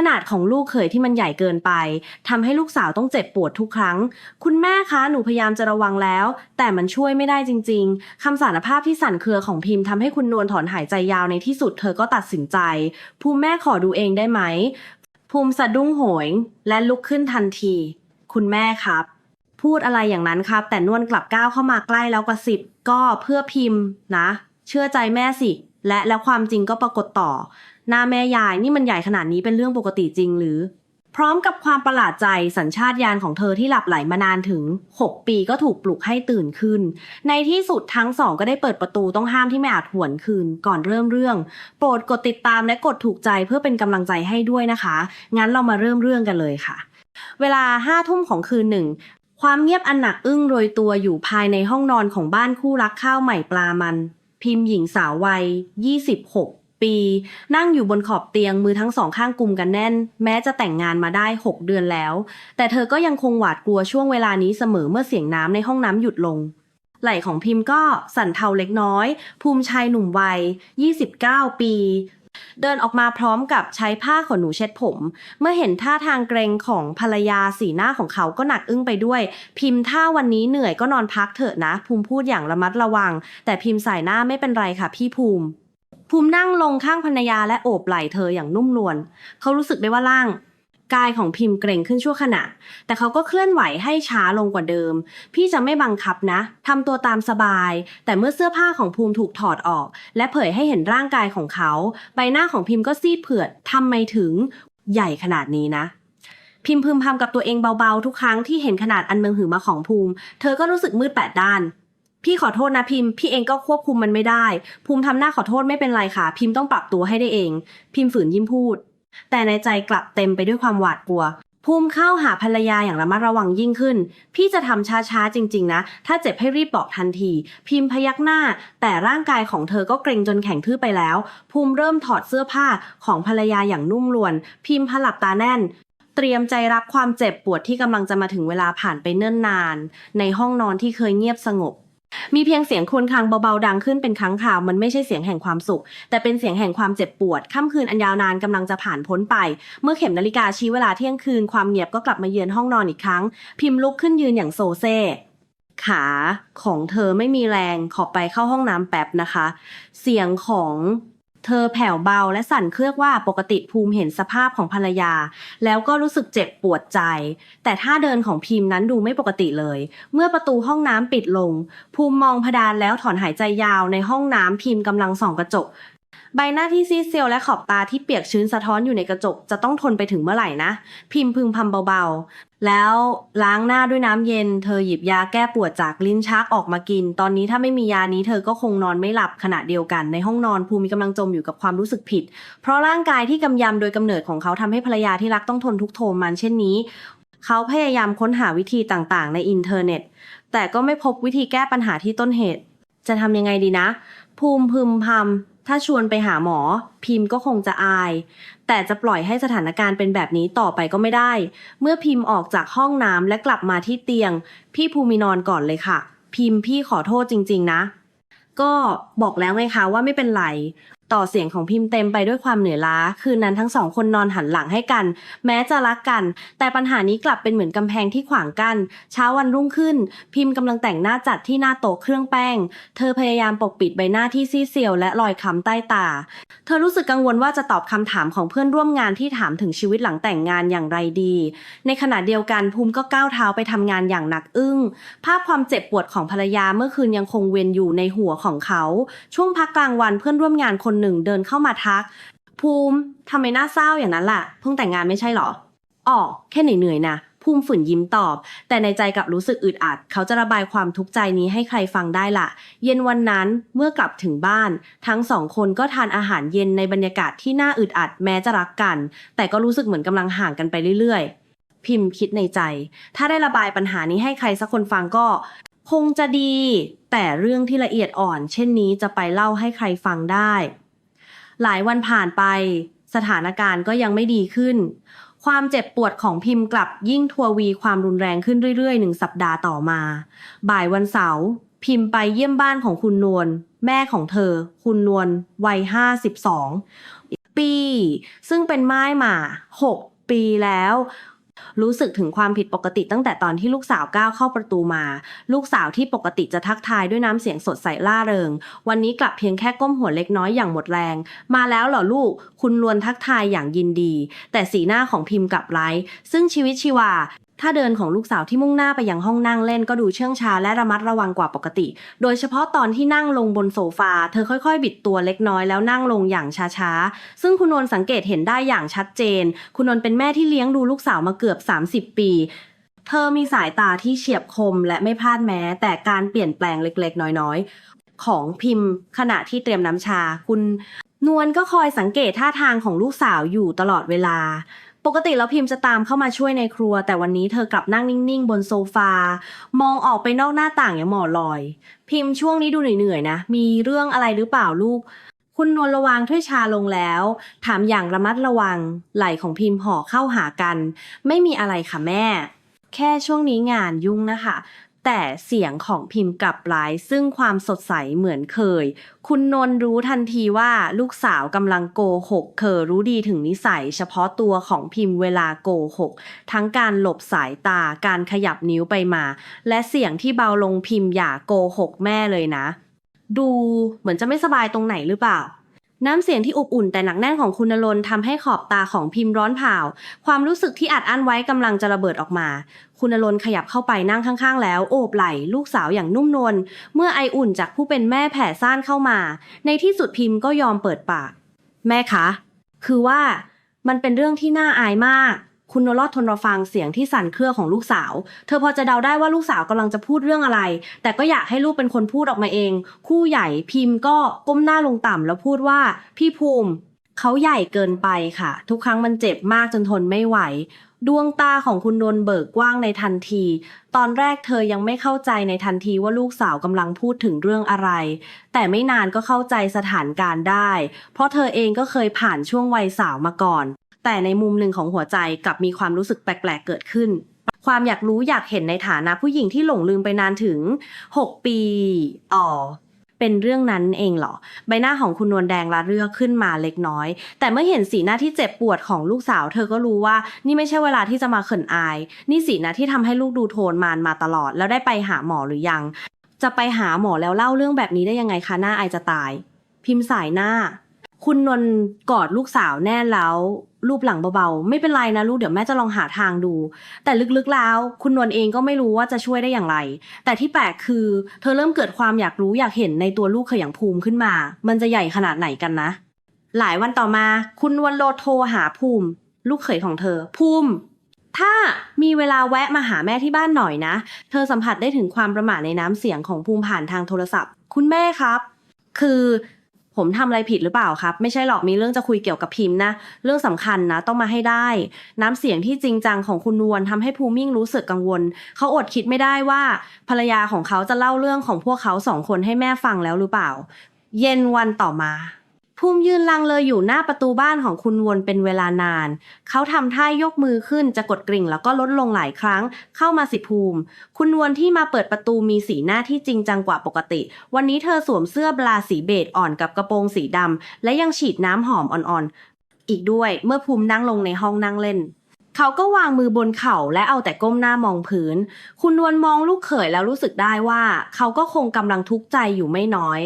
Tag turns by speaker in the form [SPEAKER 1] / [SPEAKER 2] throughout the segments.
[SPEAKER 1] ขนาดของลูกเขยที่มันใหญ่เกินไปทำให้ลูกสาวต้องเจ็บปวดทุกครั้ง คุณแม่คะหนูพยายามจะระวังแล้ว แต่มันช่วยไม่ได้จริง ๆคำสารภาพที่สั่นเครือของพิมพ์ทำให้คุณนวลถอนหายใจยาวในที่สุดเธอก็ตัดสินใจ ภูมิแม่ขอดูเองได้ไหม ภูมิสะดุ้งโหยและลุกขึ้นทันที คุณแม่ครับ พูดอะไรอย่างนั้นครับ แต่นวลกลับก้าวเข้ามาใกล้แล้วกระสิบก็เพื่อพิมพ์นะ เชื่อใจแม่สิ และแล้วความจริงก็ปรากฏต่อ หน้าแม่ยายนี่มันใหญ่ขนาดนี้เป็นเรื่องปกติจริงหรือ พร้อมกับความประหลาดใจสัญชาตญาณของเธอที่หลับไหลมานานถึง 6 ปีก็ถูกปลุกให้ตื่นขึ้น ในที่สุดทั้งสองก็ได้เปิดประตูต้องห้ามที่ไม่อาจหวนคืน ก่อนเริ่มเรื่อง โปรดกดติดตามและกดถูกใจเพื่อเป็นกำลังใจให้ด้วยนะคะ งั้นเรามาเริ่มเรื่องกันเลยค่ะ เวลาห้าทุ่มของคืนหนึ่งความเงียบอันหนักอึ้งโรยตัวอยู่ภายในห้องนอนของบ้านคู่รักข้าวใหม่ปลามัน พิมพ์หญิงสาววัย 26 ปี นั่งอยู่บนขอบเตียงมือทั้งสองข้างกุมกันแน่น แม้จะแต่งงานมาได้ 6 เดือนแล้ว แต่เธอก็ยังคงหวาดกลัวช่วงเวลานี้เสมอเมื่อเสียงน้ำในห้องน้ำหยุดลง ไหล่ของพิมพ์ก็สั่นเทาเล็กน้อย ภูมิชายหนุ่มวัย 29 ปี เดินออกมาพร้อมกับใช้ผ้าขนหนูเช็ดผม เมื่อเห็นท่าทางเกรงของภรรยาสีหน้าของเขาก็หนักอึ้งไปด้วย พิมพ์ถ้าวันนี้เหนื่อยก็นอนพักเถอะนะ ภูมิพูดอย่างระมัดระวัง แต่พิมพ์สายหน้าไม่เป็นไรค่ะพี่ภูมิ ภูมินั่งลงข้างภรรยาและโอบไหล่เธออย่างนุ่มนวลเขารู้สึกได้ว่าร่างกายของพิมพ์เกร็งขึ้นชั่วขณะ แต่เขาก็เคลื่อนไหวให้ช้าลงกว่าเดิม พี่จะไม่บังคับนะ ทำตัวตามสบาย แต่เมื่อเสื้อผ้าของภูมิถูกถอดออก และเผยให้เห็นร่างกายของเขา ใบหน้าของพิมพ์ก็ซีดเผือดทำไมถึงใหญ่ขนาดนี้นะ พิมพ์พึมพำกับตัวเองเบาๆ ทุกครั้งที่เห็นขนาดอันเมืองหือมาของภูมิ เธอก็รู้สึกมืดแปดด้าน พี่ขอโทษนะพิมพ์พี่เองก็ควบคุมมันไม่ได้ ภูมิทำหน้าขอโทษไม่เป็นไรค่ะ พิมพ์ต้องปรับตัวให้ได้เอง พิมพ์ฝืนยิ้มพูด แต่ในใจกลับเต็มไปด้วยความหวาดกลัว ภูมิเข้าหาภรรยาอย่างระมัดระวังยิ่งขึ้น พี่จะทำช้าๆจริง ๆ นะ ถ้าเจ็บให้รีบบอกทันที พิมพ์พยักหน้า แต่ร่างกายของเธอก็เกรงจนแข็งทื่อไปแล้ว ภูมิเริ่มถอดเสื้อผ้าของภรรยาอย่างนุ่มนวลพิมพ์พลับตาแน่นเตรียมใจรับความเจ็บปวดที่กำลังจะมาถึงเวลาผ่านไปเนิ่นนาน ในห้องนอนที่เคยเงียบสงบ มีเพียงเสียงครวญครางเบาๆดังขึ้นเป็นครั้งคราวมันไม่ใช่เสียงแห่งความสุข แต่เป็นเสียงแห่งความเจ็บปวดค่ำคืนอันยาวนานกำลังจะผ่านพ้นไป เมื่อเข็มนาฬิกาชี้เวลาเที่ยงคืนความเงียบก็กลับมาเยือนห้องนอนอีกครั้ง พิมพ์ลุกขึ้นยืนอย่างโซเซขาของเธอไม่มีแรงขอไปเข้าห้องน้ำแป๊บนะคะ เสียงของ เธอแผ่วเบาและสั่นเครือกว่าปกติภูมิเห็นสภาพของภรรยา แล้วก็รู้สึกเจ็บปวดใจ แต่ท่าเดินของพิมพ์นั้นดูไม่ปกติเลย เมื่อประตูห้องน้ำปิดลง ภูมิมองพดานแล้วถอนหายใจยาวในห้องน้ำพิมพ์กำลังส่องกระจก ใบหน้าที่ซีดเซียวและขอบตาที่เปียกชื้นสะท้อนอยู่ในกระจกจะต้องทนไปถึงเมื่อไหร่นะ พิมพ์พึงพำเบาๆ แล้วล้างหน้าด้วยน้ำเย็น เธอหยิบยาแก้ปวดจากลิ้นชักออกมากิน ตอนนี้ถ้าไม่มียานี้เธอก็คงนอนไม่หลับขณะเดียวกัน ในห้องนอนภูมิกำลังจมอยู่กับความรู้สึกผิด เพราะร่างกายที่กำยำโดยกำเนิดของเขาทำให้ภรรยาที่รักต้องทนทุกโทมมันเช่นนี้ เขาพยายามค้นหาวิธีต่างๆ ในอินเทอร์เน็ต แต่ก็ไม่พบวิธีแก้ปัญหาที่ต้นเหตุ จะทำยังไงดีนะ ภูมิพึมพำ ถ้าชวนไปหาหมอ พิมพ์ก็คงจะอาย แต่จะปล่อยให้สถานการณ์เป็นแบบนี้ต่อไปก็ไม่ได้ เมื่อพิมพ์ออกจากห้องน้ำและกลับมาที่เตียง พี่ภูมินอนก่อนเลยค่ะ พิมพ์พี่ขอโทษจริง ๆ นะ ก็บอกแล้วไงคะว่าไม่เป็นไร ต่อเสียงของพิมพ์เต็มไปด้วยความเหนื่อยล้า คืนนั้นทั้งสองคนนอนหันหลังให้กัน แม้จะรักกัน แต่ปัญหานี้กลับเป็นเหมือนกำแพงที่ขวางกัน้นเช้าวันรุ่งขึ้น พิมพ์กำลังแต่งหน้าจัดที่หน้าโต๊ะเครื่องแป้ง เธอพยายามปกปิดใบหน้าที่ซีเซียวและรอยค้ำใต้ตา เธอรู้สึกกังวลว่าจะตอบคำถามของเพื่อนร่วมงานที่ถามถึงชีวิตหลังแต่งงานอย่างไรดี ในขณะเดียวกันภูมิก็ก้าวเท้าไปทำงานอย่างหนักอึ้ง ภาพความเจ็บปวดของภรรยาเมื่อคืนยังคงเวียนอยู่ในหัวของเขา ช่วงพักกลางวันเพื่อนร่วมงานคนหนึ่งเดินเข้ามาทัก ภูมิทำไมหน้าเศร้าอย่างนั้นล่ะ เพิ่งแต่งงานไม่ใช่หรออ๋อแค่เหนื่อยๆนะภูมิฝืนยิ้มตอบ แต่ในใจกลับรู้สึกอึดอัด เขาจะระบายความทุกข์ใจนี้ให้ใครฟังได้ล่ะ เย็นวันนั้นเมื่อกลับถึงบ้าน ทั้งสองคนก็ทานอาหารเย็นในบรรยากาศที่น่าอึดอัดแม้จะรักกัน แต่ก็รู้สึกเหมือนกำลังห่างกันไปเรื่อยๆ พิมพ์คิดในใจ ถ้าได้ระบายปัญหานี้ให้ใครสักคนฟังก็ คงจะดี แต่เรื่องที่ละเอียดอ่อน เช่นนี้จะไปเล่าให้ใครฟังได้ หลายวันผ่านไป สถานการณ์ก็ยังไม่ดีขึ้น ความเจ็บปวดของพิมพ์กลับยิ่งทัววีความรุนแรงขึ้นเรื่อยๆหนึ่งสัปดาห์ต่อมา บ่ายวันเสาร์พิมพ์ไปเยี่ยมบ้านของคุณนวลแม่ของเธอ คุณนวลวัยห้าสิบสองปี ซึ่งเป็นไม้หมา6ปีแล้ว รู้สึกถึงความผิดปกติตั้งแต่ตอนที่ลูกสาวก้าวเข้าประตูมา ลูกสาวที่ปกติจะทักทายด้วยน้ำเสียงสดใสล่าเริง วันนี้กลับเพียงแค่ก้มหัวเล็กน้อยอย่างหมดแรง มาแล้วเหรอลูก คุณลวนทักทายอย่างยินดี แต่สีหน้าของพิมพ์กลับไร้ซึ่งชีวิตชีวา ถ้าเดินของลูกสาวที่มุ่งหน้าไปยังห้องนั่งเล่นก็ดูเชื่องช้าและระมัดระวังกว่าปกติ โดยเฉพาะตอนที่นั่งลงบนโซฟา เธอค่อยๆ บิดตัวเล็กน้อยแล้วนั่งลงอย่างช้าๆ ซึ่งคุณนนท์สังเกตเห็นได้อย่างชัดเจน คุณนนท์เป็นแม่ที่เลี้ยงดูลูกสาวมาเกือบ 30 ปี เธอมีสายตาที่เฉียบคมและไม่พลาดแม้ แต่การเปลี่ยนแปลงเล็กๆ น้อยๆ ของพิมพ์ ขณะที่เตรียมน้ำชา คุณนวลก็คอยสังเกตท่าทางของลูกสาวอยู่ตลอดเวลา ปกติแล้วพิมพ์จะตามเข้ามาช่วยในครัว แต่วันนี้เธอกลับนั่งนิ่งๆ บนโซฟา มองออกไปนอกหน้าต่างอย่างหมอลอย พิมพ์ช่วงนี้ดูเหนื่อยๆนะ มีเรื่องอะไรหรือเปล่าลูก คุณนวลระวังถ้วยชาลงแล้ว ถามอย่างระมัดระวัง ไหล่ของพิมพ์ห่อเข้าหากัน ไม่มีอะไรค่ะแม่ แค่ช่วงนี้งานยุ่งนะคะ แต่เสียงของพิมพ์กลับไร้ซึ่งความสดใสเหมือนเคย คุณนนท์รู้ทันทีว่าลูกสาวกำลังโกหกเธอรู้ดีถึงนิสัย เฉพาะตัวของพิมพ์เวลาโกหก ทั้งการหลบสายตาการขยับนิ้วไปมา และเสียงที่เบาลงพิมพ์อย่าโกหกแม่เลยนะ ดูเหมือนจะไม่สบายตรงไหนหรือเปล่า น้ำเสียงที่อบอุ่นแต่หนักแน่นของคุณนรนทำให้ขอบตาของพิมพ์ร้อนเผาความรู้สึกที่อัดอั้นไว้กำลังจะระเบิดออกมา คุณนรนขยับเข้าไปนั่งข้างๆ แล้วโอบไหล่ลูกสาวอย่างนุ่มนวลเมื่อไออุ่นจากผู้เป็นแม่แผ่ซ่านเข้ามา ในที่สุดพิมพ์ก็ยอมเปิดปาก แม่คะ คือว่ามันเป็นเรื่องที่น่าอายมาก คุณนรอดทนรอฟังเสียงที่สั่นเครือของลูกสาว เธอพอจะเดาได้ว่าลูกสาวกำลังจะพูดเรื่องอะไร แต่ก็อยากให้ลูกเป็นคนพูดออกมาเอง คู่ใหญ่พิมพ์ก็ก้มหน้าลงต่ำแล้วพูดว่า พี่ภูมิเขาใหญ่เกินไปค่ะ ทุกครั้งมันเจ็บมากจนทนไม่ไหว ดวงตาของคุณนนเบิกกว้างในทันที ตอนแรกเธอยังไม่เข้าใจในทันทีว่าลูกสาวกำลังพูดถึงเรื่องอะไร แต่ไม่นานก็เข้าใจสถานการณ์ได้ เพราะเธอเองก็เคยผ่านช่วงวัยสาวมาก่อน แต่ในมุมหนึ่งของหัวใจกลับมีความรู้สึกแปลกๆเกิดขึ้น ความอยากรู้อยากเห็นในฐานะผู้หญิงที่หลงลืมไปนานถึง 6 ปีอ๋อเป็นเรื่องนั้นเองเหรอ ใบหน้าของคุณนวลแดงระเรือขึ้นมาเล็กน้อย แต่เมื่อเห็นสีหน้าที่เจ็บปวดของลูกสาว เธอก็รู้ว่านี่ไม่ใช่เวลาที่จะมาเขินอาย นี่สีหน้าที่ทำให้ลูกดูโทนมานมาตลอด แล้วได้ไปหาหมอหรือยัง จะไปหาหมอแล้วเล่าเรื่องแบบนี้ได้ยังไงคะหน้าอายจะตาย พิมพ์สายหน้า คุณนนกอดลูกสาวแน่แล้วรูปหลังเบาๆ ไม่เป็นไรนะลูกเดี๋ยวแม่จะลองหาทางดู แต่ลึกๆแล้ว คุณนวลเองก็ไม่รู้ว่าจะช่วยได้อย่างไร แต่ที่แปลกคือ เธอเริ่มเกิดความอยากรู้อยากเห็นในตัวลูกเขยอย่างภูมิขึ้นมา มันจะใหญ่ขนาดไหนกันนะ หลายวันต่อมา คุณนวลโลโทรหาภูมิ ลูกเขยของเธอ ภูมิ ถ้ามีเวลาแวะมาหาแม่ที่บ้านหน่อยนะ เธอสัมผัสได้ถึงความประหม่าในน้ำเสียงของภูมิผ่านทางโทรศัพท์ คุณแม่ครับ คือ ผมทำอะไรผิดหรือเปล่าครับ ไม่ใช่หรอกมีเรื่องจะคุยเกี่ยวกับพิมพ์นะ เรื่องสำคัญนะ ต้องมาให้ได้ น้ำเสียงที่จริงจังของคุณนวลทำให้ภูมิ่งรู้สึกกังวล เขาอดคิดไม่ได้ว่า ภรรยาของเขาจะเล่าเรื่องของพวกเขาสองคนให้แม่ฟังแล้วหรือเปล่า เย็นวันต่อมา ภูมิยืนลังเลออยู่หน้าประตูบ้านของคุณวนเป็นเวลานาน เขาทำท่ายกมือขึ้นจะกดกริ่งแล้วก็ลดลงหลายครั้ง เข้ามาสิภูมิ คุณวลที่มาเปิดประตูมีสีหน้าที่จริงจังกว่าปกติ วันนี้เธอสวมเสื้อบลาสีเบจอ่อนกับกระโปรงสีดำและยังฉีดน้ำหอมอ่อนๆ อีกด้วยเมื่อภูมินั่งลงในห้องนั่งเล่นเขาก็วางมือบนเข่าและเอาแต่ก้มหน้ามองพื้น คุณนวลมองลูกเขยแล้วรู้สึกได้ว่า เขาก็คงกำลังทุกข์ใจอยู่ไม่น้อย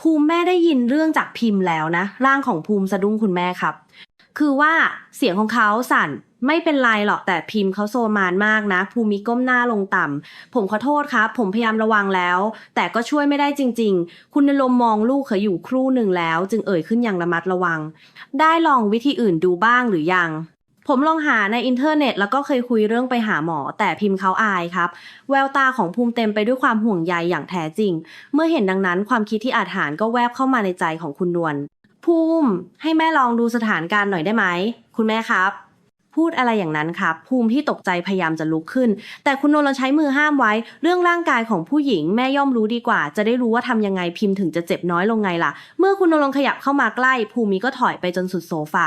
[SPEAKER 1] ภูมิแม่ได้ยินเรื่องจากพิมพ์แล้วนะ ร่างของภูมิสะดุ้งคุณแม่ครับ คือว่าเสียงของเขาสั่นไม่เป็นไรหรอกแต่พิมพ์เขาโซมานมากนะ ภูมิก้มหน้าลงต่ำผมขอโทษครับ ผมพยายามระวังแล้ว แต่ก็ช่วยไม่ได้จริง ๆ คุณนลมมองลูกเขาอยู่ครู่หนึ่งแล้ว จึงเอ่ยขึ้นอย่างระมัดระวัง ได้ลองวิธีอื่นดูบ้างหรือยัง ผมลองหาในอินเทอร์เน็ตแล้วก็เคยคุยเรื่องไปหาหมอ แต่พิมพ์เขาอายครับ แววตาของภูมิเต็มไปด้วยความห่วงใยอย่างแท้จริง เมื่อเห็นดังนั้นความคิดที่อาถรรพ์ก็แวบเข้ามาในใจของคุณนวลภูมิให้แม่ลองดูสถานการณ์หน่อยได้ไหม คุณแม่ครับ พูดอะไรอย่างนั้นครับ ภูมิที่ตกใจพยายามจะลุกขึ้น แต่คุณนนท์ใช้มือห้ามไว้ เรื่องร่างกายของผู้หญิงแม่ย่อมรู้ดีกว่า จะได้รู้ว่าทำยังไงพิมพ์ถึงจะเจ็บน้อยลงไงล่ะ เมื่อคุณนนท์ขยับเข้ามาใกล้ ภูมิก็ถอยไปจนสุดโซฟา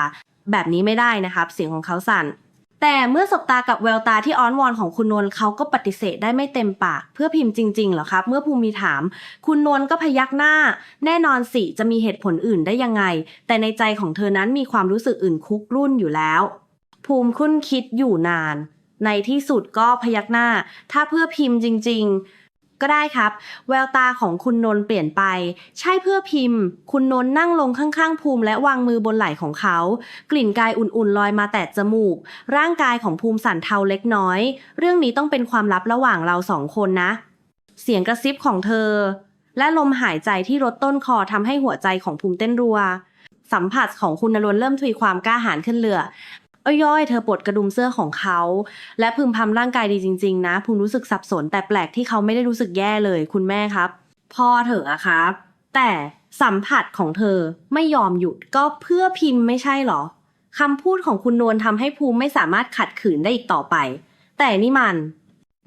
[SPEAKER 1] แบบนี้ไม่ได้นะครับเสียงของเขาสั่นแแต่เมื่อสบตากับแววตาที่อ้อนวอนของคุณนวลเขาก็ปฏิเสธได้ไม่เต็มปาก เพื่อพิมพ์จริงๆเหรอครับ เมื่อภูมิถาม คุณนวลก็พยักหน้า แน่นอนสิจะมีเหตุผลอื่นได้ยังไง แต่ในใจของเธอนั้นมีความรู้สึกอื่นคุกรุ่นอยู่แล้ว ภูมิคุ้นคิดอยู่นาน ในที่สุดก็พยักหน้า ถ้าเพื่อพิมพ์จริง ๆ ก็ได้ครับ แววตาของคุณนนท์เปลี่ยนไป ใช่เพื่อพิมพ์ คุณนนท์นั่งลงข้างๆ ภูมิและวางมือบนไหล่ของเขา กลิ่นกายอุ่นๆ ลอยมาแต่จมูก ร่างกายของภูมิสั่นเทาเล็กน้อย เรื่องนี้ต้องเป็นความลับระหว่างเราสองคนนะ เสียงกระซิบของเธอ และลมหายใจที่ลดต้นคอทำให้หัวใจของภูมิเต้นรัวสัมผัสของคุณนรนเริ่มทวีความกล้าหาญขึ้นเรือ เอ้ยย้อยเธอปลดกระดุมเสื้อของเขา และพึมพำร่างกายดีจริง ๆ นะภูมิรู้สึกสับสนแต่แปลกที่เขาไม่ได้รู้สึกแย่เลยคุณแม่ครับ พ่อเถอะอะครับ แต่สัมผัสของเธอไม่ยอมหยุดก็เพื่อพิมพ์ไม่ใช่หรอคำพูดของคุณนวลทำให้ภูมิไม่สามารถขัดขืนได้อีกต่อไป แต่นี่มัน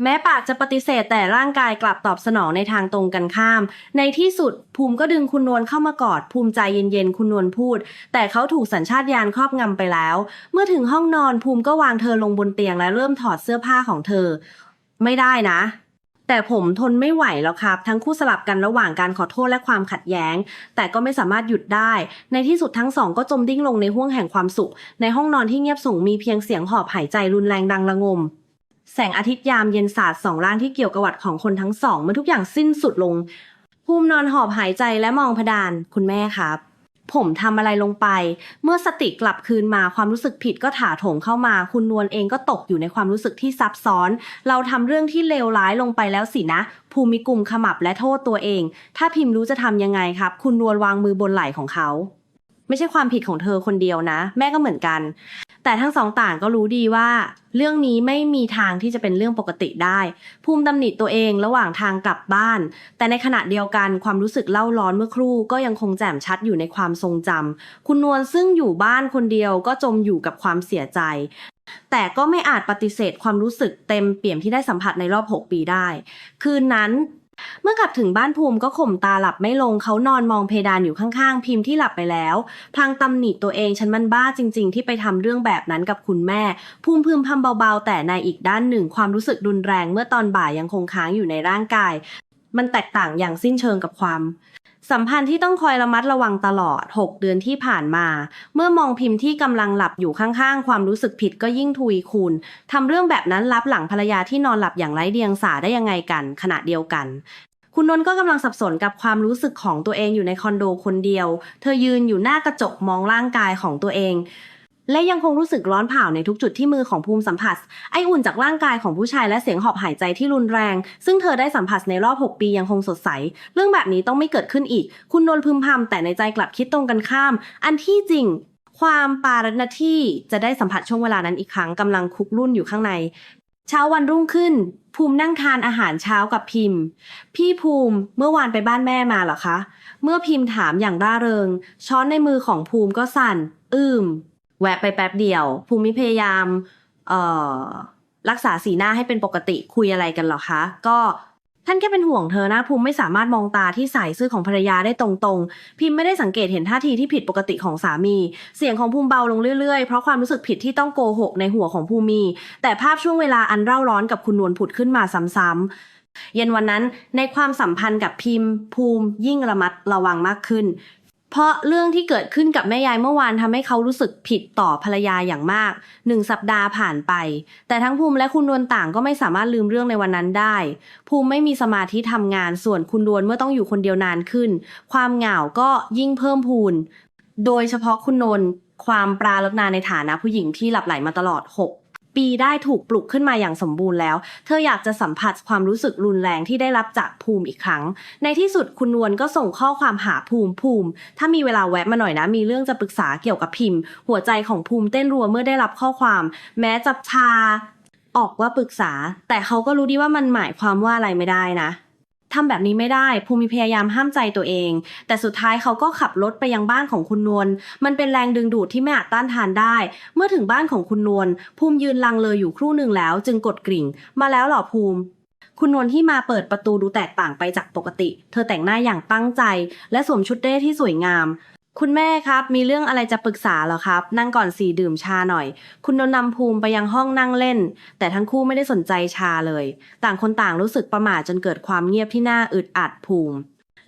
[SPEAKER 1] แม้ปากจะปฏิเสธแต่ร่างกายกลับตอบสนองในทางตรงกันข้าม ในที่สุดภูมิก็ดึงคุณนวลเข้ามากอด ภูมิใจเย็นๆ คุณนวลพูด แต่เขาถูกสัญชาตญาณครอบงำไปแล้ว เมื่อถึงห้องนอนภูมิก็วางเธอลงบนเตียงและเริ่มถอดเสื้อผ้าของเธอ ไม่ได้นะ แต่ผมทนไม่ไหวแล้วครับ ทั้งคู่สลับกันระหว่างการขอโทษและความขัดแย้ง แต่ก็ไม่สามารถหยุดได้ ในที่สุดทั้งสองก็จมดิ้งลงในห้วงแห่งความสุข ในห้องนอนที่เงียบสงมีเพียงเสียงหอบหายใจรุนแรงดังระงม แสงอาทิตย์ยามเย็นสาดสองร่างที่เกี่ยวกับวัดของคนทั้งสองเมื่อทุกอย่างสิ้นสุดลง ภูมินอนหอบหายใจและมองพดานคุณแม่ครับ ผมทำอะไรลงไป เมื่อสติกลับคืนมาความรู้สึกผิดก็ถาโถมเข้ามา คุณนวลเองก็ตกอยู่ในความรู้สึกที่ซับซ้อน เราทำเรื่องที่เลวร้ายลงไปแล้วสินะ ภูมิกลุ่มขมับและโทษตัวเอง ถ้าพิมพ์รู้จะทำยังไงครับ คุณนวลวางมือบนไหล่ของเขา ไม่ใช่ความผิดของเธอคนเดียวนะ แม่ก็เหมือนกัน แต่ทั้งสองต่างก็รู้ดีว่า เรื่องนี้ไม่มีทางที่จะเป็นเรื่องปกติได้ ภูมิตำหนิตัวเองระหว่างทางกลับบ้าน แต่ในขณะเดียวกันความรู้สึกเล่าร้อนเมื่อครู่ก็ยังคงแจ่มชัดอยู่ในความทรงจำคุณนวลซึ่งอยู่บ้านคนเดียวก็จมอยู่กับความเสียใจแต่ก็ไม่อาจปฏิเสธความรู้สึกเต็มเปี่ยมที่ได้สัมผัสในรอบ 6 ปีได้ คืนนั้น เมื่อกลับถึงบ้านภูมิก็ข่มตาหลับไม่ลงเขานอนมองเพดานอยู่ข้างๆ พิมพ์ที่หลับไปแล้ว พลางตำหนิตัวเองฉันมันบ้าจริง ๆ ที่ไปทำเรื่องแบบนั้นกับคุณแม่ ภูมิพึมพำเบาๆ แต่ในอีกด้านหนึ่งความรู้สึกรุนแรงเมื่อตอนบ่ายยังคงค้างอยู่ในร่างกาย มันแตกต่างอย่างสิ้นเชิงกับความ สัมพันธ์ที่ต้องคอยระมัดระวังตลอด 6 เดือนที่ผ่านมา เมื่อมองพิมพ์ที่กำลังหลับอยู่ข้างๆ ความรู้สึกผิดก็ยิ่งทุยคูณทำเรื่องแบบนั้นรับหลังภรรยาที่นอนหลับอย่างไร้เดียงสาได้ยังไงกัน ขณะเดียวกัน คุณนนท์ก็กำลังสับสนกับความรู้สึกของตัวเองอยู่ในคอนโดคนเดียว เธอยืนอยู่หน้ากระจกมองร่างกายของตัวเอง และยังคงรู้สึกร้อนเผาในทุกจุดที่มือของภูมิสัมผัส ไออุ่นจากร่างกายของผู้ชายและเสียงหอบหายใจที่รุนแรง ซึ่งเธอได้สัมผัสในรอบ 6 ปียังคงสดใส เรื่องแบบนี้ต้องไม่เกิดขึ้นอีก คุณนนพึมพำแต่ในใจกลับคิดตรงกันข้าม อันที่จริง ความปารณที่จะได้สัมผัสช่วงเวลานั้นอีกครั้งกำลังคุกรุ่นอยู่ข้างใน เช้าวันรุ่งขึ้น ภูมินั่งทานอาหารเช้ากับพิมพ์ พี่ภูมิเมื่อวานไปบ้านแม่มาเหรอคะ เมื่อพิมพ์ถามอย่างร่าเริง ช้อนในมือของภูมิก็สั่น อืม แวะไปแป๊บเดียว ภูมิพยายามเอ่อรักษาสีหน้าให้เป็นปกติคุยอะไรกันหรอคะ ก็ท่านแค่เป็นห่วงเธอนะภูมิไม่สามารถมองตาที่ใส่ซื่อของภรรยาได้ตรงๆ พิมพ์ไม่ได้สังเกตเห็นท่าทีที่ผิดปกติของสามี เสียงของภูมิเบาลงเรื่อยๆ เพราะความรู้สึกผิดที่ต้องโกหกในหัวของภูมิ แต่ภาพช่วงเวลาอันเร่าร้อนกับคุณนวลผุดขึ้นมาซ้ำๆเย็นวันนั้นในความสัมพันธ์กับพิมพ์ ภูมิยิ่งระมัดระวังมากขึ้น เพราะเรื่องที่เกิดขึ้นกับแม่ยายเมื่อวานทำให้เขารู้สึกผิดต่อภรรยาอย่างมากหนึ่งสัปดาห์ผ่านไป แต่ทั้งภูมิและคุณดวนต่างก็ไม่สามารถลืมเรื่องในวันนั้นได้ ภูมิไม่มีสมาธิทำงานส่วนคุณดวนเมื่อต้องอยู่คนเดียวนานขึ้น ความเหงาก็ยิ่งเพิ่มพูน โดยเฉพาะคุณนนความปราลดนาในฐานะผู้หญิงที่หลับไหลมาตลอด 6 ปีได้ถูกปลุกขึ้นมาอย่างสมบูรณ์แล้ว เธออยากจะสัมผัสความรู้สึกรุนแรงที่ได้รับจากภูมิอีกครั้ง ในที่สุดคุณนวลก็ส่งข้อความหาภูมิภูมิ ถ้ามีเวลาแวะมาหน่อยนะ มีเรื่องจะปรึกษาเกี่ยวกับพิมพ์ หัวใจของภูมิเต้นรัวเมื่อได้รับข้อความ แม้จับชาออกว่าปรึกษา แต่เขาก็รู้ดีว่ามันหมายความว่าอะไรไม่ได้นะ ทำแบบนี้ไม่ได้ ภูมิพยายามห้ามใจตัวเอง แต่สุดท้ายเขาก็ขับรถไปยังบ้านของคุณนวล มันเป็นแรงดึงดูดที่ไม่อาจต้านทานได้ เมื่อถึงบ้านของคุณนวล ภูมิยืนลังเลอยู่ครู่หนึ่งแล้ว จึงกดกริ่ง มาแล้วหรอภูมิ คุณนวลที่มาเปิดประตูดูแตกต่างไปจากปกติ เธอแต่งหน้าอย่างตั้งใจ และสวมชุดเด้ที่สวยงาม คุณแม่ครับ มีเรื่องอะไรจะปรึกษาเหรอครับ นั่งก่อนสี่ดื่มชาหน่อย คุณนนท์นำภูมิไปยังห้องนั่งเล่น แต่ทั้งคู่ไม่ได้สนใจชาเลย ต่างคนต่างรู้สึกประหม่าจนเกิดความเงียบที่น่าอึดอัดภูมิ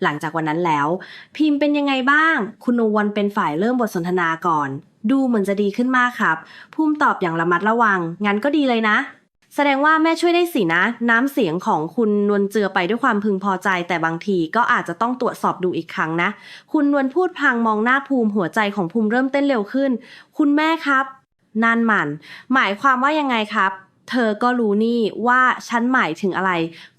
[SPEAKER 1] หลังจากวันนั้นแล้ว พิมพ์เป็นยังไงบ้าง คุณนวันเป็นฝ่ายเริ่มบทสนทนาก่อน ดูเหมือนจะดีขึ้นมากครับ ภูมิตอบอย่างระมัดระวัง งั้นก็ดีเลยนะ แสดงว่าแม่ช่วยได้สินะ น้ำเสียงของคุณนวลเจือไปด้วยความพึงพอใจ แต่บางทีก็อาจจะต้องตรวจสอบดูอีกครั้งนะ คุณนวลพูดพลางมองหน้าภูมิหัวใจของภูมิเริ่มเต้นเร็วขึ้น คุณแม่ครับนั่นมัน หมายความว่ายังไงครับ เธอก็รู้นี่ว่าฉันหมายถึงอะไร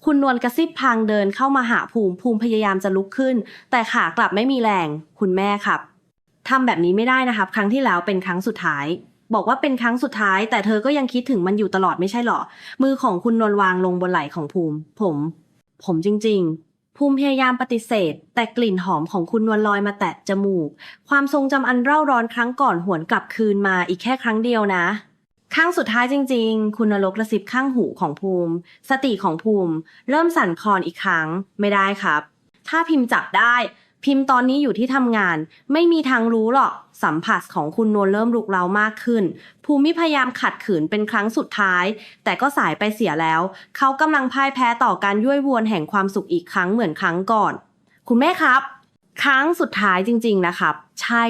[SPEAKER 1] คุณนวลกระซิบพลางเดินเข้ามาหาภูมิภูมิพยายามจะลุกขึ้น แต่ขากลับไม่มีแรง คุณแม่ครับทำแบบนี้ไม่ได้นะครับ ครั้งที่แล้วเป็นครั้งสุดท้าย บอกว่าเป็นครั้งสุดท้าย แต่เธอก็ยังคิดถึงมันอยู่ตลอดไม่ใช่หรอ มือของคุณนวลวางลงบนไหล่ของภูมิ ผม ผมจริง ๆภูมิพยายามปฏิเสธ แต่กลิ่นหอมของคุณนวลลอยมาแตะจมูก ความทรงจำอันเร่าร้อนครั้งก่อนหวนกลับคืนมาอีกแค่ครั้งเดียวนะ ครั้งสุดท้ายจริง ๆ คุณนรกกระซิบข้างหูของภูมิ สติของภูมิ เริ่มสั่นคลอนอีกครั้ง ไม่ได้ครับ ถ้าพิมพ์จับได้ พิมพ์ตอนนี้อยู่ที่ทำงาน ไม่มีทางรู้หรอก สัมผัสของคุณนวลเริ่มลุกเร้ามากขึ้น ภูมิพยายามขัดขืนเป็นครั้งสุดท้าย แต่ก็สายไปเสียแล้ว เขากำลังพ่ายแพ้ต่อการยั่วยวนแห่งความสุขอีกครั้งเหมือนครั้งก่อน คุณแม่ครับ ครั้งสุดท้ายจริง ๆนะครับ ใช่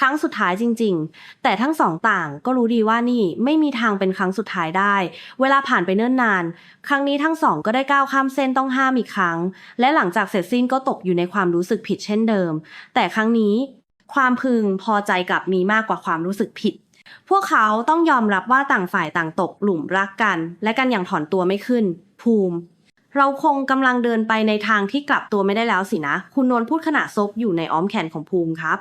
[SPEAKER 1] ครั้งสุดท้ายจริง ๆ แต่ทั้งสองต่างก็รู้ดีว่านี่ไม่มีทางเป็นครั้งสุดท้ายได้ เวลาผ่านไปเนิ่นนาน ครั้งนี้ทั้งสองก็ได้ก้าวข้ามเส้นต้องห้ามอีกครั้ง และหลังจากเสร็จสิ้นก็ตกอยู่ในความรู้สึกผิดเช่นเดิม แต่ครั้งนี้ ความพึงพอใจกลับมีมากกว่าความรู้สึกผิดพวกเขาต้องยอมรับว่าต่างฝ่ายต่างตกหลุมรักกัน และกันอย่างถอนตัวไม่ขึ้น ภูมิ เราคงกำลังเดินไปในทางที่กลับตัวไม่ได้แล้วสินะ คุณนวลพูดขณะซบอยู่ในอ้อมแขนของภูมิครับ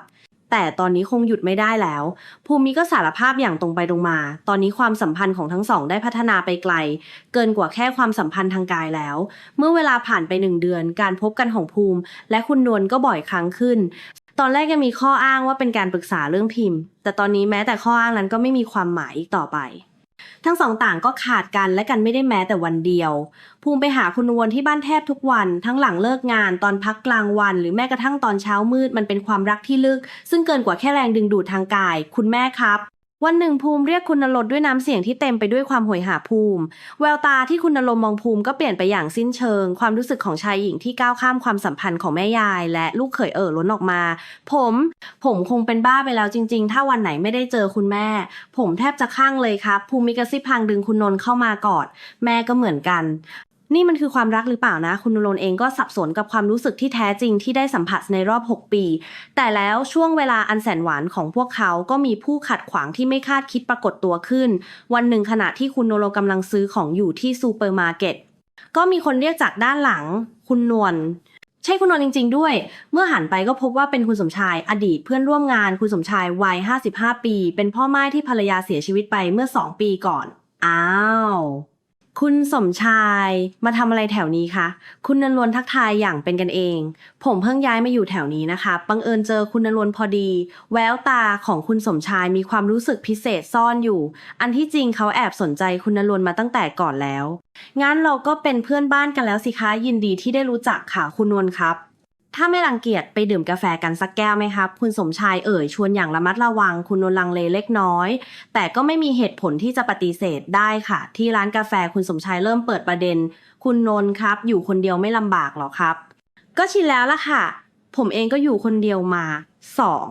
[SPEAKER 1] แต่ตอนนี้คงหยุดไม่ได้แล้ว ภูมิก็สารภาพอย่างตรงไปตรงมา ตอนนี้ความสัมพันธ์ของทั้งสองได้พัฒนาไปไกล เกินกว่าแค่ความสัมพันธ์ทางกายแล้ว เมื่อเวลาผ่านไปหนึ่งเดือน การพบกันของภูมิ และคุณนวลก็บ่อยครั้งขึ้น ตอนแรกยังมีข้ออ้างว่าเป็นการปรึกษาเรื่องพิมพ์ แต่ตอนนี้แม้แต่ข้ออ้างนั้นก็ไม่มีความหมายอีกต่อไป ทั้งสองต่างก็ขาดกันและกันไม่ได้แม้แต่วันเดียว ภูมิไปหาคุณนวลที่บ้านแทบทุกวัน ทั้งหลังเลิกงานตอนพักกลางวัน หรือแม้กระทั่งตอนเช้ามืดมันเป็นความรักที่ลึก ซึ่งเกินกว่าแค่แรงดึงดูดทางกาย คุณแม่ครับ วันหนึ่งภูมิเรียกคุณนรดด้วยน้ำเสียงที่เต็มไปด้วยความโหยหาภูมิ แววตาที่คุณนรมมองภูมิก็เปลี่ยนไปอย่างสิ้นเชิง ความรู้สึกของชายหญิงที่ก้าวข้ามความสัมพันธ์ของแม่ยาย และลูกเขยเอ่อล้นออกมา ผม ผมคงเป็นบ้าไปแล้วจริง ๆ ถ้าวันไหนไม่ได้เจอคุณแม่ ผมแทบจะข้างเลยครับ ภูมิกระซิบพลางดึงคุณนนท์เข้ามากอด แม่ก็เหมือนกัน นี่มันคือความรักหรือเปล่านะ คุณนนท์เองก็สับสนกับความรู้สึกที่แท้จริงที่ได้สัมผัสในรอบ 6 ปี แต่แล้วช่วงเวลาอันแสนหวานของพวกเขาก็มีผู้ขัดขวางที่ไม่คาดคิดปรากฏตัวขึ้น วันหนึ่งขณะที่คุณนโรกำลังซื้อของอยู่ที่ซูเปอร์มาร์เก็ตก็มีคนเรียกจากด้านหลัง คุณนวลใช่คุณนวลจริง ๆ ด้วย เมื่อหันไปก็พบว่าเป็นคุณสมชาย อดีตเพื่อนร่วมงานคุณสมชายวัย 55 ปี เป็นพ่อไม้ที่ภรรยาเสียชีวิตไปเมื่อ 2 ปีก่อน อ้าว คุณสมชายมาทำอะไรแถวนี้คะ คุณนนวนทักทายอย่างเป็นกันเอง ผมเพิ่งย้ายมาอยู่แถวนี้นะคะ บังเอิญเจอคุณนวลพอดี แววตาของคุณสมชายมีความรู้สึกพิเศษซ่อนอยู่ อันที่จริงเขาแอบสนใจคุณนวลมาตั้งแต่ก่อนแล้ว งั้นเราก็เป็นเพื่อนบ้านกันแล้วสิคะ ยินดีที่ได้รู้จักค่ะคุณนวลครับ ถ้าไม่รังเกียจไปดื่มกาแฟกันสักแก้วไหมครับ คุณสมชายเอ่ยชวนอย่างระมัดระวังคุณนวลลังเลเล็กน้อย แต่ก็ไม่มีเหตุผลที่จะปฏิเสธได้ค่ะ ที่ร้านกาแฟคุณสมชายเริ่มเปิดประเด็น คุณนนครับ อยู่คนเดียวไม่ลำบากหรอครับ ก็ชินแล้วล่ะค่ะ ผมเองก็อยู่คนเดียวมาสอง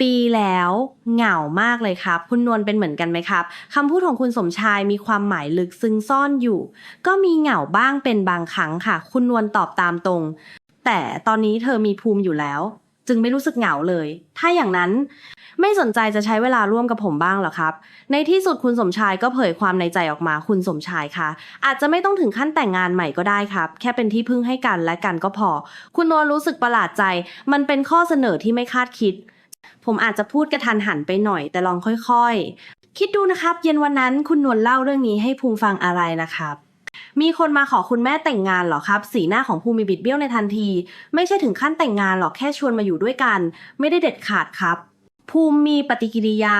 [SPEAKER 1] ปีแล้วเหงามากเลยครับ คุณนวลเป็นเหมือนกันไหมครับคำพูดของคุณสมชายมีความหมายลึกซึ้งซ่อนอยู่ ก็มีเหงาบ้างเป็นบางครั้งค่ะ คุณนวลตอบตามตรง แต่ตอนนี้เธอมีภูมิอยู่แล้ว จึงไม่รู้สึกเหงาเลย ถ้าอย่างนั้นไม่สนใจจะใช้เวลาร่วมกับผมบ้างหรอครับ ในที่สุดคุณสมชายก็เผยความในใจออกมาคุณสมชายคะอาจจะไม่ต้องถึงขั้นแต่งงานใหม่ก็ได้ครับ แค่เป็นที่พึ่งให้กันและกันก็พอ คุณนวลรู้สึกประหลาดใจ มันเป็นข้อเสนอที่ไม่คาดคิด ผมอาจจะพูดกระทันหันไปหน่อย แต่ลองค่อยๆ คิดดูนะครับ เย็นวันนั้นคุณนวลเล่าเรื่องนี้ให้ภูมิฟังอะไรนะครับ มีคนมาขอคุณแม่แต่งงานเหรอครับ สีหน้าของภูมิบิดเบี้ยวในทันที ไม่ใช่ถึงขั้นแต่งงานหรอกแค่ชวนมาอยู่ด้วยกัน ไม่ได้เด็ดขาดครับ ภูมิมีปฏิกิริยา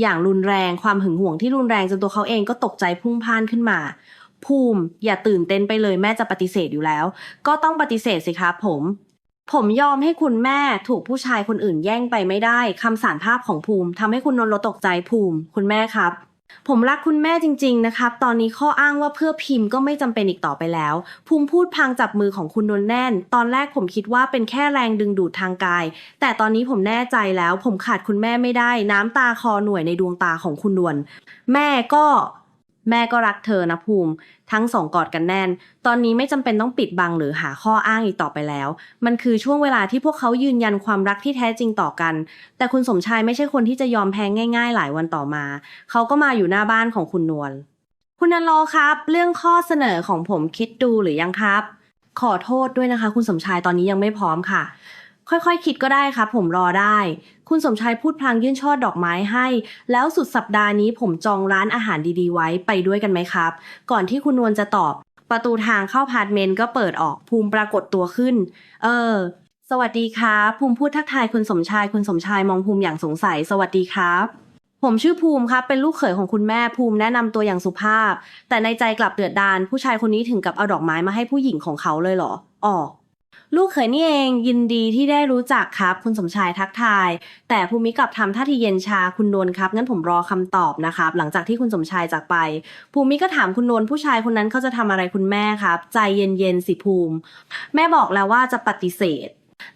[SPEAKER 1] อย่างรุนแรงความหึงหวงที่รุนแรงจนตัวเขาเองก็ตกใจพุ่งพ่านขึ้นมา ภูมิอย่าตื่นเต้นไปเลยแม่จะปฏิเสธอยู่แล้ว ก็ต้องปฏิเสธสิครับผมผมยอมให้คุณแม่ถูกผู้ชายคนอื่นแย่งไปไม่ได้คำสารภาพของภูมิทำให้คุณนนท์ตกใจภูมิ คุณแม่ครับ ผมรักคุณแม่จริง ๆ นะครับ ตอนนี้ข้ออ้างว่าเพื่อพิมพ์ก็ไม่จำเป็นอีกต่อไปแล้ว ภูมิพูดพลางจับมือของคุณนนแน่น ตอนแรกผมคิดว่าเป็นแค่แรงดึงดูดทางกาย แต่ตอนนี้ผมแน่ใจแล้ว ผมขาดคุณแม่ไม่ได้ น้ำตาคอหน่วยในดวงตาของคุณนวลแม่ก็ แม่ก็รักเธอนะภูมิ ทั้งสองกอดกันแน่น ตอนนี้ไม่จำเป็นต้องปิดบังหรือหาข้ออ้างอีกต่อไปแล้ว มันคือช่วงเวลาที่พวกเขายืนยันความรักที่แท้จริงต่อกัน แต่คุณสมชายไม่ใช่คนที่จะยอมแพ้ง่าย ๆ หลายวันต่อมา เขาก็มาอยู่หน้าบ้านของคุณนวลคุณนันโลครับ เรื่องข้อเสนอของผมคิดดูหรือยังครับ ขอโทษด้วยนะคะ คุณสมชายตอนนี้ยังไม่พร้อมค่ะ ค่อยๆคิดก็ได้ครับ ผมรอได้ คุณสมชายพูดพลางยื่นช่อดอกไม้ให้ แล้วสุดสัปดาห์นี้ผมจองร้านอาหารดีๆ ไว้ไปด้วยกันไหมครับ ก่อนที่คุณนวลจะตอบ ประตูทางเข้าพาร์ทเมนต์ก็เปิดออกภูมิปรากฏตัวขึ้น เออ สวัสดีครับภูมิพูดทักทายคุณสมชายคุณสมชายมองภูมิอย่างสงสัย สวัสดีครับผมชื่อภูมิครับ เป็นลูกเขยของคุณแม่ภูมิแนะนำตัวอย่างสุภาพ แต่ในใจกลับเดือดดาลผู้ชายคนนี้ถึงกับเอาดอกไม้มาให้ผู้หญิงของเขาเลยเหรออ๋อ ลูกเขยนี่เองยินดีที่ได้รู้จักครับ คุณสมชายทักทาย แต่ภูมิกับทำท่าทีเย็นชาคุณนวลครับ งั้นผมรอคำตอบนะครับ หลังจากที่คุณสมชายจากไป ภูมิก็ถามคุณนวลผู้ชายคนนั้นเขาจะทำอะไรคุณแม่ครับ ใจเย็นๆสิภูมิ แม่บอกแล้วว่าจะปฏิเสธ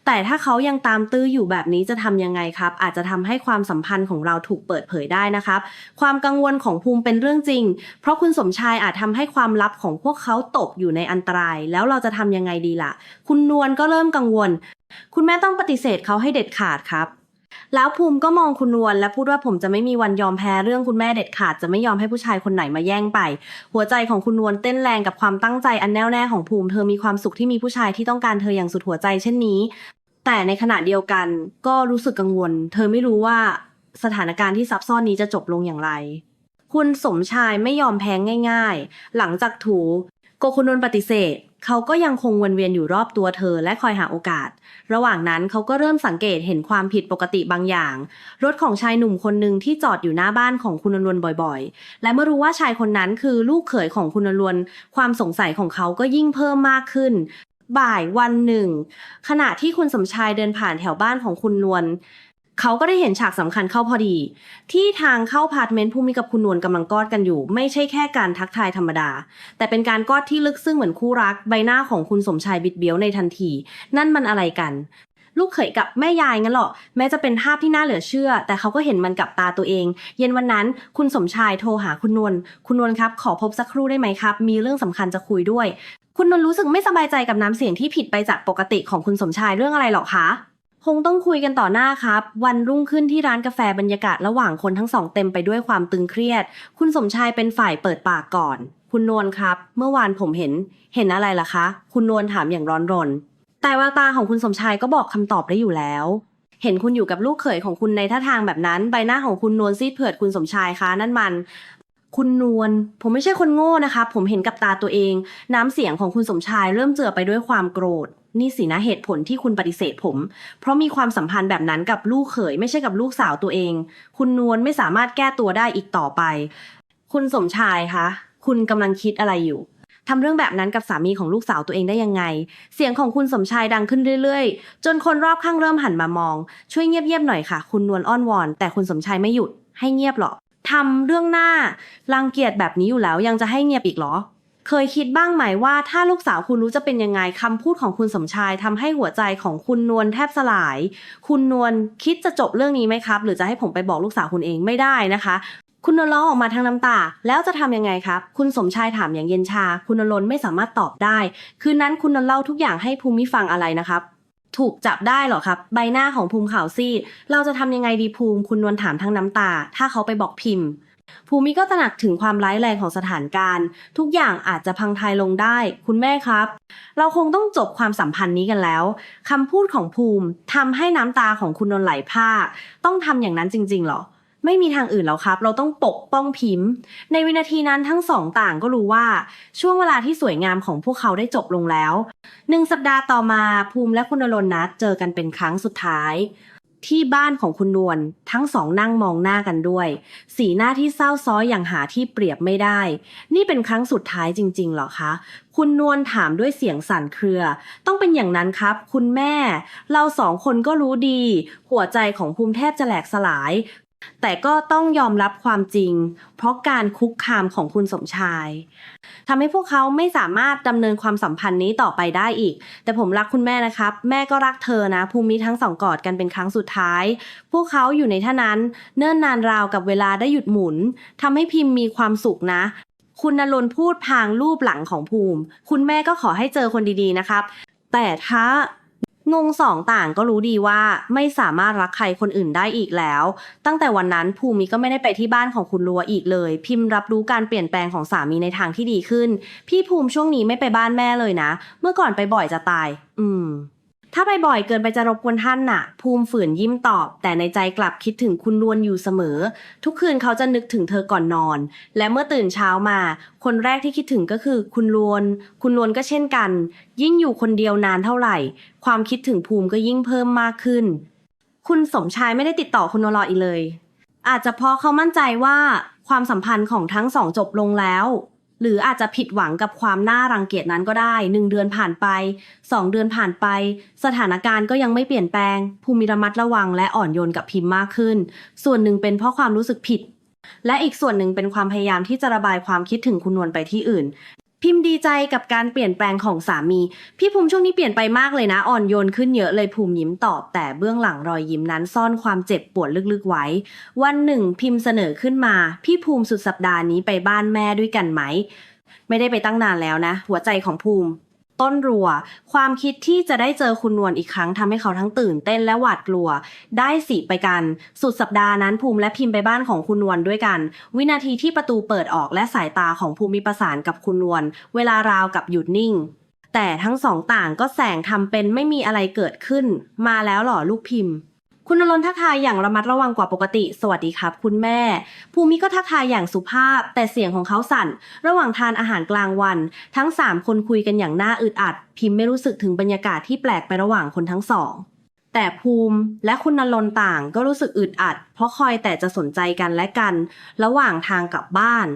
[SPEAKER 1] แต่ถ้าเขายังตามตื้ออยู่แบบนี้จะทำยังไงครับ อาจจะทำให้ความสัมพันธ์ของเราถูกเปิดเผยได้นะครับ ความกังวลของภูมิเป็นเรื่องจริง เพราะคุณสมชายอาจทำให้ความลับของพวกเขาตกอยู่ในอันตราย แล้วเราจะทำยังไงดีล่ะ คุณนวลก็เริ่มกังวล คุณแม่ต้องปฏิเสธเขาให้เด็ดขาดครับ แล้วภูมิก็มองคุณนวลและพูดว่าผมจะไม่มีวันยอมแพ้เรื่องคุณแม่เด็ดขาดจะไม่ยอมให้ผู้ชายคนไหนมาแย่งไป หัวใจของคุณนวลเต้นแรงกับความตั้งใจอันแน่วแน่ของภูมิเธอมีความสุขที่มีผู้ชายที่ต้องการเธออย่างสุดหัวใจเช่นนี้ แต่ในขณะเดียวกันก็รู้สึกกังวล เธอไม่รู้ว่าสถานการณ์ที่ซับซ้อนนี้จะจบลงอย่างไร คุณสมชายไม่ยอมแพ้ง่าย ๆ หลังจากถูโกคุนนท์ปฏิเสธ เขาก็ยังคงวนเวียนอยู่รอบตัวเธอและคอยหาโอกาส ระหว่างนั้นเขาก็เริ่มสังเกตเห็นความผิดปกติบางอย่าง รถของชายหนุ่มคนหนึ่งที่จอดอยู่หน้าบ้านของคุณนวลบ่อยๆ และเมื่อรู้ว่าชายคนนั้นคือลูกเขยของคุณนวลความสงสัยของเขาก็ยิ่งเพิ่มมากขึ้นบ่ายวันหนึ่ง ขณะที่คุณสมชายเดินผ่านแถวบ้านของคุณนวล เขาก็ได้เห็นฉากสำคัญเข้าพอดี ที่ทางเข้าพาร์ทเมนต์ภูมิกับคุณนวลกำลังกอดกันอยู่ ไม่ใช่แค่การทักทายธรรมดา แต่เป็นการกอดที่ลึกซึ้งเหมือนคู่รัก ใบหน้าของคุณสมชายบิดเบี้ยวในทันที นั่นมันอะไรกัน ลูกเขยกับแม่ยายงั้นเหรอแม้จะเป็นภาพที่น่าเหลือเชื่อ แต่เขาก็เห็นมันกับตาตัวเอง เย็นวันนั้นคุณสมชายโทรหาคุณนวลคุณนวลครับ ขอพบสักครู่ได้ไหมครับ มีเรื่องสำคัญจะคุยด้วย คุณนวลรู้สึกไม่สบายใจกับน้ำเสียงที่ผิดไปจากปกติของคุณสมชายเรื่องอะไรหรอคะ คงต้องคุยกันต่อหน้าครับ วันรุ่งขึ้นที่ร้านกาแฟบรรยากาศระหว่างคนทั้งสองเต็มไปด้วยความตึงเครียด คุณสมชายเป็นฝ่ายเปิดปากก่อน คุณนวลครับ เมื่อวานผมเห็น เห็นอะไรล่ะคะ คุณนวลถามอย่างร้อนรน แต่แววตาของคุณสมชายก็บอกคำตอบได้อยู่แล้ว เห็นคุณอยู่กับลูกเขยของคุณในท่าทางแบบนั้น ใบหน้าของคุณนวลซีดเผือดคุณสมชายคะนั่นมัน คุณนวล ผมไม่ใช่คนโง่นะคะ ผมเห็นกับตาตัวเอง น้ำเสียงของคุณสมชายเริ่มเจือไปด้วยความโกรธ นี่สินะเหตุผลที่คุณปฏิเสธผม เพราะมีความสัมพันธ์แบบนั้นกับลูกเขยไม่ใช่กับลูกสาวตัวเอง คุณนวลไม่สามารถแก้ตัวได้อีกต่อไป คุณสมชายคะ คุณกำลังคิดอะไรอยู่ทำเรื่องแบบนั้นกับสามีของลูกสาวตัวเองได้ยังไง เสียงของคุณสมชายดังขึ้นเรื่อยๆ จนคนรอบข้างเริ่มหันมามอง ช่วยเงียบๆหน่อยค่ะ คุณนวลอ้อนวอน แต่คุณสมชายไม่หยุด ให้เงียบหรอทำเรื่องหน้ารังเกียจแบบนี้อยู่แล้วยังจะให้เงียบอีกเหรอ เคยคิดบ้างไหมว่าถ้าลูกสาวคุณรู้จะเป็นยังไงคำพูดของคุณสมชายทำให้หัวใจของคุณนวลแทบสลาย คุณนวลคิดจะจบเรื่องนี้ไหมครับ หรือจะให้ผมไปบอกลูกสาวคุณเองไม่ได้นะคะ คุณนวลร้องออกมาทั้งน้ำตา แล้วจะทำยังไงครับ คุณสมชายถามอย่างเย็นชา คุณนวลไม่สามารถตอบได้ คืนนั้นคุณนวลเล่าทุกอย่างให้ภูมิฟังอะไรนะครับถูกจับได้หรอครับ ใบหน้าของภูมิขาวซีดเราจะทำยังไงดีภูมิ คุณนวลถามทั้งน้ำตา ถ้าเขาไปบอกพิมพ์ ภูมิก็ตระหนักถึงความร้ายแรงของสถานการณ์ ทุกอย่างอาจจะพังทลายลงได้ คุณแม่ครับ เราคงต้องจบความสัมพันธ์นี้กันแล้วคำพูดของภูมิทำให้น้ำตาของคุณนนไหลพากต้องทำอย่างนั้นจริง ๆ หรอ ไม่มีทางอื่นแล้วครับ เราต้องปกป้องพิมพ์ ในวินาทีนั้นทั้งสองต่างก็รู้ว่า ช่วงเวลาที่สวยงามของพวกเขาได้จบลงแล้วหนึ่งสัปดาห์ต่อมาภูมิและคุณนรนนัดเจอกันเป็นครั้งสุดท้าย ที่บ้านของคุณนวลทั้งสองนั่งมองหน้ากันด้วย สีหน้าที่เศร้าซ้อยอย่างหาที่เปรียบไม่ได้ นี่เป็นครั้งสุดท้ายจริงๆหรอคะ คุณนวลถามด้วยเสียงสั่นเครือ ต้องเป็นอย่างนั้นครับ คุณแม่ เราสองคนก็รู้ดี หัวใจของภูมิแทบจะแหลกสลาย แต่ก็ต้องยอมรับความจริง เพราะการคุกคามของคุณสมชายทำให้พวกเขาไม่สามารถดำเนินความสัมพันธ์นี้ต่อไปได้อีก แต่ผมรักคุณแม่นะครับ แม่ก็รักเธอนะ ภูมิทั้งสองกอดกันเป็นครั้งสุดท้าย พวกเขาอยู่ในท่านั้น เนิ่นนานราวกับเวลาได้หยุดหมุนทำให้พิมพ์มีความสุขนะ คุณนรนพูดพางรูปหลังของภูมิ คุณแม่ก็ขอให้เจอคนดีๆนะครับ แต่ถ้า งงสองต่างก็รู้ดีว่าไม่สามารถรักใครคนอื่นได้อีกแล้ว ตั้งแต่วันนั้นภูมิก็ไม่ได้ไปที่บ้านของคุณลัวอีกเลย พิมพ์รับรู้การเปลี่ยนแปลงของสามีในทางที่ดีขึ้น พี่ภูมิช่วงนี้ไม่ไปบ้านแม่เลยนะ เมื่อก่อนไปบ่อยจะตาย อืม ถ้าไปบ่อยเกินไปจะรบกวนท่านน่ะ ภูมิฝืนยิ้มตอบ แต่ในใจกลับคิดถึงคุณนวลอยู่เสมอ ทุกคืนเขาจะนึกถึงเธอก่อนนอน และเมื่อตื่นเช้ามา คนแรกที่คิดถึงก็คือคุณลวน คุณลวนก็เช่นกัน ยิ่งอยู่คนเดียวนานเท่าไหร่ ความคิดถึงภูมิก็ยิ่งเพิ่มมากขึ้น คุณสมชายไม่ได้ติดต่อคุณนรอีกเลย อาจจะเพราะเขามั่นใจว่า ความสัมพันธ์ของทั้งสองจบลงแล้ว หรืออาจจะผิดหวังกับความน่ารังเกียจนั้นก็ได้หนึ่งเดือนผ่านไปสองเดือนผ่านไป สถานการณ์ก็ยังไม่เปลี่ยนแปลง ภูมิระมัดระวังและอ่อนโยนกับพิมพ์มากขึ้น ส่วนหนึ่งเป็นเพราะความรู้สึกผิด และอีกส่วนหนึ่งเป็นความพยายามที่จะระบายความคิดถึงคุณนวลไปที่อื่น พิมพ์ดีใจกับการเปลี่ยนแปลงของสามี พี่ภูมิช่วงนี้เปลี่ยนไปมากเลยนะอ่อนโยนขึ้นเยอะเลยภูมิยิ้มตอบ แต่เบื้องหลังรอยยิ้มนั้นซ่อนความเจ็บปวดลึกๆไว้ วันหนึ่งพิมพ์เสนอขึ้นมา พี่ภูมิสุดสัปดาห์นี้ไปบ้านแม่ด้วยกันไหม ไม่ได้ไปตั้งนานแล้วนะ หัวใจของภูมิ ต้นรัว ความคิดที่จะได้เจอคุณนวลอีกครั้งทำให้เขาทั้งตื่นเต้นและหวาดกลัว ได้สิไปกัน สุดสัปดาห์นั้นภูมิและพิมพ์ไปบ้านของคุณนวลด้วยกัน วินาทีที่ประตูเปิดออกและสายตาของภูมิประสานกับคุณนวลเวลาราวกับหยุดนิ่ง แต่ทั้งสองต่างก็แสงทำเป็นไม่มีอะไรเกิดขึ้น มาแล้วหรอลูกพิมพ์ คุณนรนทักทายอย่างระมัดระวังกว่าปกติ สวัสดีครับ คุณแม่ ภูมิก็ทักทายอย่างสุภาพ แต่เสียงของเขาสั่น ระหว่างทานอาหารกลางวัน ทั้งสามคนคุยกันอย่างน่าอึดอัด พิมพ์ไม่รู้สึกถึงบรรยากาศที่แปลกไประหว่างคนทั้งสอง แต่ภูมิและคุณนรนต่างก็รู้สึกอึดอัด เพราะคอยแต่จะสนใจกันและกัน ระหว่างทางกลับบ้าน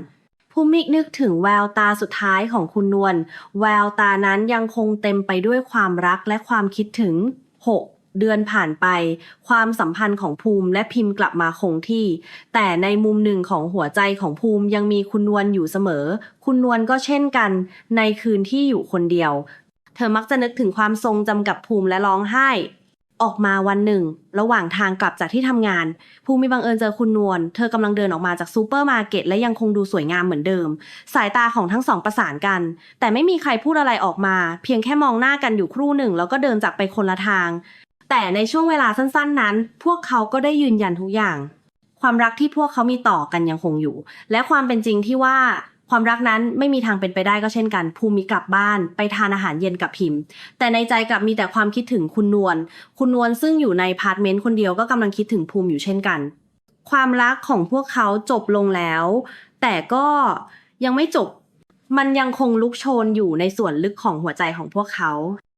[SPEAKER 1] ภูมินึกถึงแววตาสุดท้ายของคุณนวลแววตานั้นยังคงเต็มไปด้วยความรักและความคิดถึง 6 เดือนผ่านไป ความสัมพันธ์ของภูมิและพิมพ์กลับมาคงที่ แต่ในมุมหนึ่งของหัวใจของภูมิยังมีคุณนวลอยู่เสมอ คุณนวลก็เช่นกัน ในคืนที่อยู่คนเดียว เธอมักจะนึกถึงความทรงจำกับภูมิและร้องไห้ ออกมาวันหนึ่ง ระหว่างทางกลับจากที่ทำงาน ภูมิบังเอิญเจอคุณนวลเธอกำลังเดินออกมาจากซูเปอร์มาร์เก็ตและยังคงดูสวยงามเหมือนเดิม สายตาของทั้งสองประสานกัน แต่ไม่มีใครพูดอะไรออกมา เพียงแค่มองหน้ากันอยู่ครู่หนึ่ง แล้วก็เดินจากไปคนละทาง แต่ในช่วงเวลาสั้นๆ นั้น พวกเขาก็ได้ยืนยันทุกอย่าง ความรักที่พวกเขามีต่อกันยังคงอยู่ และความเป็นจริงที่ว่าความรักนั้นไม่มีทางเป็นไปได้ก็เช่นกัน ภูมิกลับบ้านไปทานอาหารเย็นกับพิมพ์ แต่ในใจกลับมีแต่ความคิดถึงคุณนวล คุณนวลซึ่งอยู่ในพาร์ทเมนต์คนเดียวก็กำลังคิดถึงภูมิอยู่เช่นกัน ความรักของพวกเขาจบลงแล้ว แต่ก็ยังไม่จบ มันยังคงลุกโชนอยู่ในส่วนลึกของหัวใจของพวกเขา